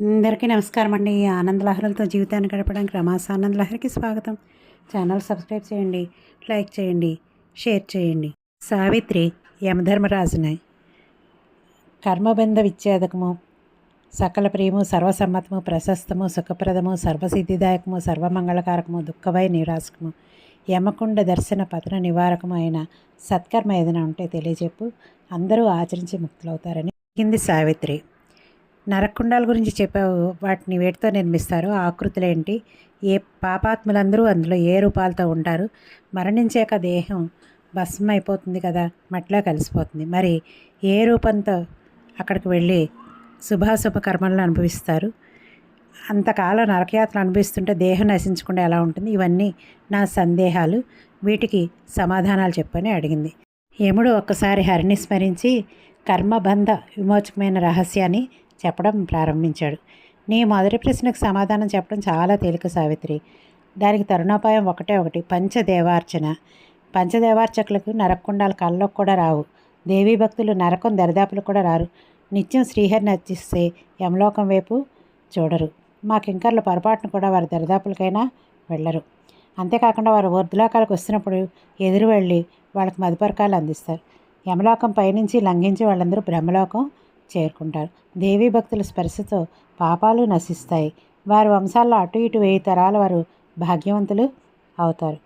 అందరికీ నమస్కారం అండి ఆనందలహరులతో జీవితాన్ని గడపడానికి రమాస ఆనందలహరికి స్వాగతం. ఛానల్ సబ్స్క్రైబ్ చేయండి లైక్ చేయండి షేర్ చేయండి. సావిత్రి యమధర్మరాజుని. కర్మబంధ విచ్ఛేదకము సకల ప్రియము సర్వసమ్మతము ప్రశస్తము సుఖప్రదము సర్వసిద్ధిదాయకము సర్వమంగళకారకము దుఃఖభయ నిరాశకము యమకుండ దర్శన పతన నివారకము అయిన సత్కర్మ ఏదైనా ఉంటే తెలియజెప్పు అందరూ ఆచరించి ముక్తులవుతారని. కింది సావిత్రి. నరకుండాల గురించి చెప్పావు వాటిని వేటితో నిర్మిస్తారు ఆ ఆకృతులు ఏంటి? ఏ పాపాత్ములందరూ అందులో ఏ రూపాలతో ఉంటారు? మరణించాక దేహం భస్మం అయిపోతుంది కదా మట్టిలో కలిసిపోతుంది. మరి ఏ రూపంతో అక్కడికి వెళ్ళి శుభాశుభ కర్మలను అనుభవిస్తారు? అంతకాలం నరకయాత్ర అనుభవిస్తుంటే దేహం నశించకుండా ఎలా ఉంటుంది? ఇవన్నీ నా సందేహాలు. వీటికి సమాధానాలు చెప్పని అడిగింది. యముడు ఒక్కసారి హరిని స్మరించి కర్మబంధ విమోచకమైన రహస్యాన్ని చెప్పడం ప్రారంభించాడు. నీ మొదటి ప్రశ్నకు సమాధానం చెప్పడం చాలా తేలిక సావిత్రి. దానికి తరుణోపాయం ఒకటే ఒకటి. పంచదేవార్చన. పంచదేవార్చకులకు నరకుండాలు కళ్ళకు కూడా రావు. దేవీ భక్తులు నరకం దరిదాపులు కూడా రారు. నిత్యం శ్రీహరిని అర్చిస్తే యమలోకం వైపు చూడరు. మా కింకర్లు పొరపాటును కూడా వారి దరిదాపులకైనా వెళ్ళరు. అంతేకాకుండా వారు ఊర్ధలోకాలకు వస్తున్నప్పుడు ఎదురు వెళ్ళి వాళ్ళకి మధుపరకాలు అందిస్తారు. యమలోకం పైనుంచి లంఘించి వాళ్ళందరూ బ్రహ్మలోకం చేరుకుంటారు. దేవీ భక్తుల స్పర్శతో పాపాలు నశిస్తాయి. వారి వంశాల్లో అటు ఇటు వెయ్యి తరాల వారు భాగ్యవంతులు అవుతారు.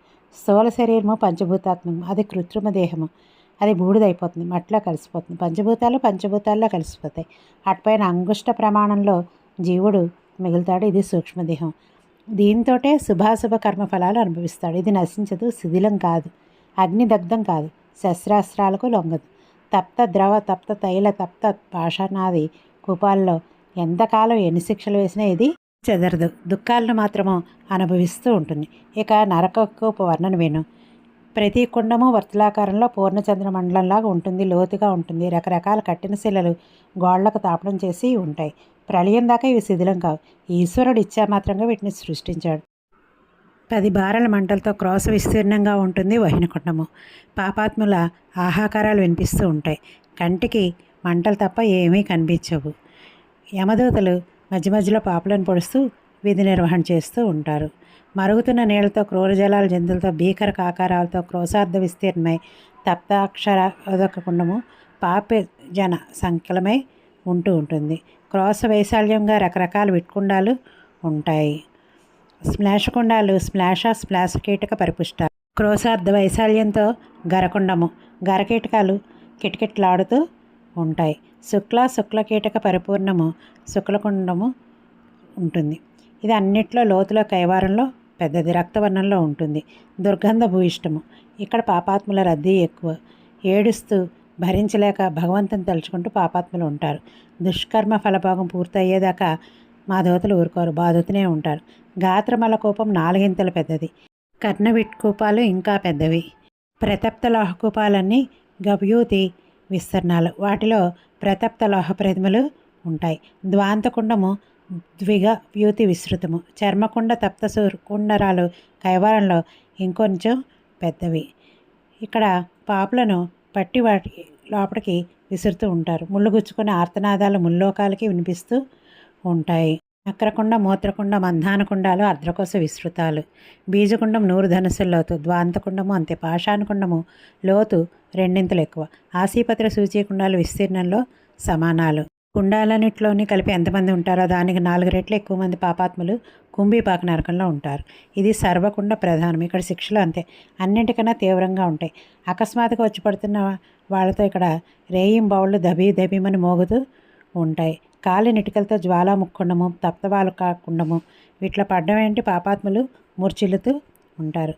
స్థూల శరీరము పంచభూతాత్మకం అది కృత్రిమ దేహము. అది బూడిదైపోతుంది. మట్టిలో కలిసిపోతుంది. పంచభూతాలు పంచభూతాల్లో కలిసిపోతాయి. అటుపైన అంగుష్ట ప్రమాణంలో జీవుడు మిగులుతాడు. ఇది సూక్ష్మదేహం దీంతోటే శుభాశుభ కర్మఫలాలు అనుభవిస్తాడు. ఇది నశించదు శిథిలం కాదు. అగ్నిదగ్ధం కాదు. శస్త్రాస్త్రాలకు లొంగదు. తప్త ద్రవ తప్త తైల తప్త పాషాణాది కూపాల్లో ఎంతకాలం ఎన్ని శిక్షలు వేసినా ఇది చెదరదు. దుఃఖాలను మాత్రము అనుభవిస్తూ ఉంటుంది. ఇక నరకూప వర్ణన విను. ప్రతి కుండము వర్తులాకారంలో పూర్ణచంద్ర మండలంలాగా ఉంటుంది. లోతుగా ఉంటుంది. రకరకాల కట్టిన శిలలు గోళ్ళకు తాపడం చేసి ఉంటాయి. ప్రళయం దాకా ఇవి శిథిలం కావు. ఈశ్వరుడు ఇచ్చా మాత్రంగా వీటిని సృష్టించాడు. పది బారల మంటలతో క్రాస్ విస్తీర్ణంగా ఉంటుంది వహినకుండము పాపాత్ముల ఆహాకారాలు వినిపిస్తూ ఉంటాయి. కంటికి మంటలు తప్ప ఏమీ కనిపించవు. యమదూతలు మధ్య మధ్యలో పాపలను పొడుస్తూ విధి నిర్వహణ చేస్తూ ఉంటారు. మరుగుతున్న నీళ్ళతో క్రూర జలాల జంతువులతో భీకర కాకారాలతో క్రోశార్థ విస్తీర్ణమై తప్తాక్షర కుండము పాప జన సంకలమై ఉంటూ ఉంటుంది. క్రోస వైశాల్యంగా రకరకాల విట్కుండాలు ఉంటాయి. స్ప్లాషకుండాలు స్ప్లాష స్ప్లాష్ కీటక పరిపుష్ట క్రోశార్థ వైశాల్యంతో గరకుండము గరకీటకాలు కిటకిట్లాడుతూ ఉంటాయి. శుక్ల శుక్ల కీటక పరిపూర్ణము శుక్లకుండము ఉంటుంది. ఇది అన్నిట్లో లోతులో కైవారంలో పెద్దది రక్తవర్ణంలో ఉంటుంది. దుర్గంధ భూయిష్టము. ఇక్కడ పాపాత్ముల రద్దీ ఎక్కువ. ఏడుస్తూ భరించలేక భగవంతుని తలుచుకుంటూ పాపాత్ములు ఉంటారు. దుష్కర్మ ఫలభాగం పూర్తయ్యేదాకా మా దోతలు ఊరుకోరు. బాధుతూనే ఉంటారు. గాత్రమల కోపం నాలుగింతలు పెద్దది. కర్ణవిట్ కూపాలు ఇంకా పెద్దవి. ప్రతప్త లోహ కూపాలన్నీ గవ్యూతి విస్తరణాలు. వాటిలో ప్రతప్త లోహ ప్రతిమలు ఉంటాయి. ద్వాంతకుండము ద్విగ వ్యూతి విస్తృతము. చర్మకుండ తప్త కుండరాలు కైవారంలో ఇంకొంచెం పెద్దవి. ఇక్కడ పాపులను పట్టి వాటి లోపలికి విసురుతూ ఉంటారు. ముళ్ళు గుచ్చుకుని ఆర్తనాదాలు ముల్లోకాలకి వినిపిస్తూ ఉంటాయి. అక్రకుండ మూత్రకుండ మంధానకుండాలు అర్ధకోశ విస్తృతాలు. బీజకుండం నూరు ధనుసుల లోతు ద్వాంతకుండము అంతే. పాషాణకుండము లోతు రెండింతలు ఎక్కువ. ఆశీపత్ర సూచీకుండాలు విస్తీర్ణంలో సమానాలు. కుండాలన్నింటిలోని కలిపి ఎంతమంది ఉంటారో దానికి నాలుగు రెట్లు ఎక్కువ మంది పాపాత్ములు కుంభీపాక నరకంలో ఉంటారు. ఇది సర్వకుండ ప్రధానం. ఇక్కడ శిక్షలు అంతే. అన్నింటికన్నా తీవ్రంగా ఉంటాయి. అకస్మాత్తుగా వచ్చి పడుతున్న వాళ్ళతో ఇక్కడ రేయిం బౌళ్ళు దబీ దబీమని మోగుతూ ఉంటాయి. కాలి నిటికలతో జ్వాలాముక్కుండము తప్తవాలు కాకుండము వీటిలో పడ్డం ఏంటి పాపాత్ములు మూర్చిల్లుతూ ఉంటారు.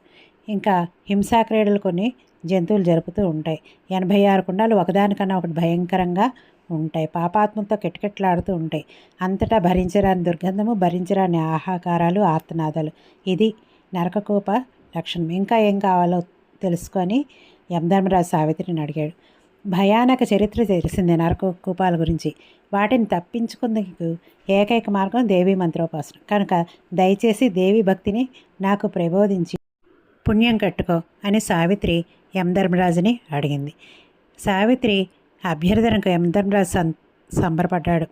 ఇంకా హింసా క్రీడలు కొన్ని జంతువులు జరుపుతూ ఉంటాయి. ఎనభై ఆరు కుండాలు ఒకదానికన్నా ఒకటి భయంకరంగా ఉంటాయి. పాపాత్మతో కిటకిటలాడుతూ ఉంటాయి. అంతటా భరించరాని దుర్గంధము భరించరాని ఆహాకారాలు ఆర్తనాదాలు ఇది నరకకూప లక్షణం. ఇంకా ఏం కావాలో తెలుసుకొని యమధర్మరాజు సావిత్రిని అడిగాడు. భయానక చరిత్ర తెలిసిందే నరకకూపాల గురించి. వాటిని తప్పించుకుందుకు ఏకైక మార్గం దేవీ మంత్రోపాసన. కనుక దయచేసి దేవి భక్తిని నాకు ప్రబోధించి పుణ్యం కట్టుకో అని సావిత్రి యమధర్మరాజుని అడిగింది. సావిత్రి అభ్యర్థనకు యమధర్మరాజు సం సంబరపడ్డాడు.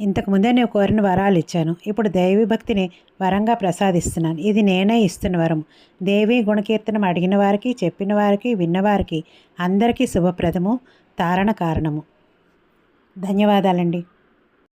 ఇంతకుముందే నేను కోరిన వరాలు ఇచ్చాను. ఇప్పుడు దైవీ భక్తిని వరంగా ప్రసాదిస్తున్నాను. ఇది నేనే ఇస్తున్న వరం. దేవి గుణకీర్తనం అడిగిన వారికి చెప్పిన వారికి విన్నవారికి అందరికీ శుభప్రదము తారణ కారణము. ధన్యవాదాలండి.